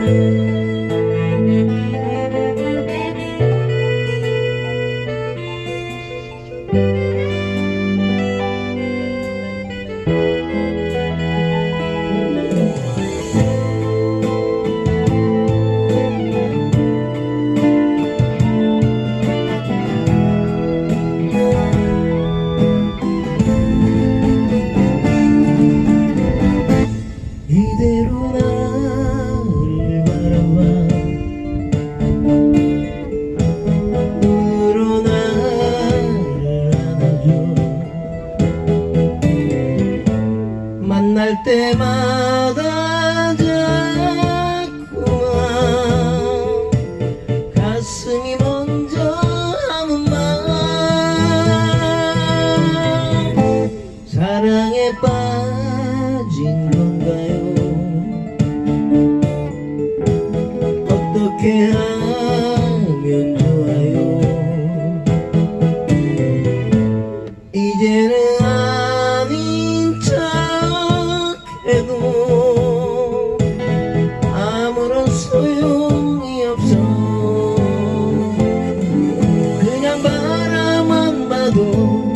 Y de 때마다 자꾸만 가슴이 먼저 하는 말. 사랑에 빠진 건가요? 어떻게 아무런 소용이 없어. 그냥 바라만 봐도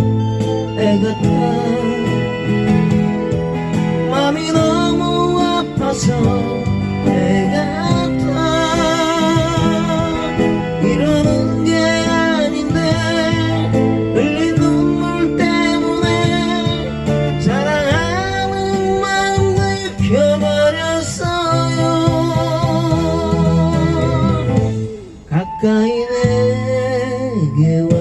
타 맘이 너무 아파서 내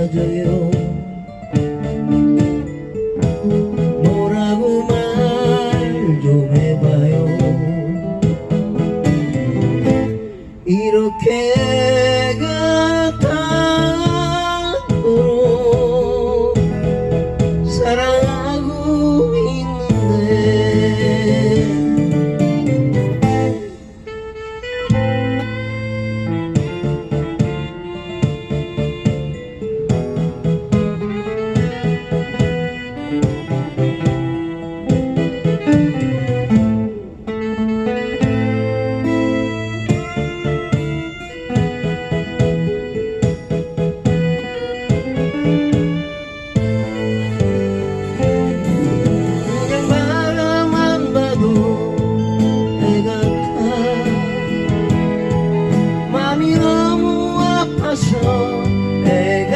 아파서 애가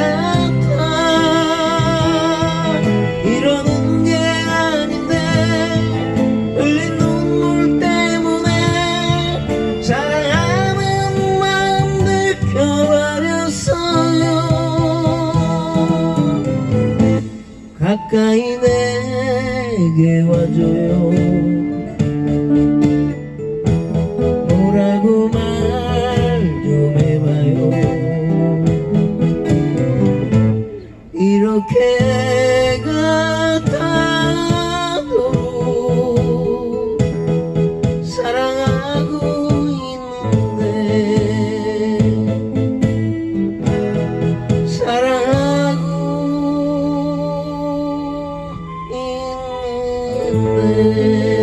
타 이러는 게 아닌데 흘린 눈물 때문에 사랑하는 마음 느껴버렸어요 가까이 내게 와줘요 Música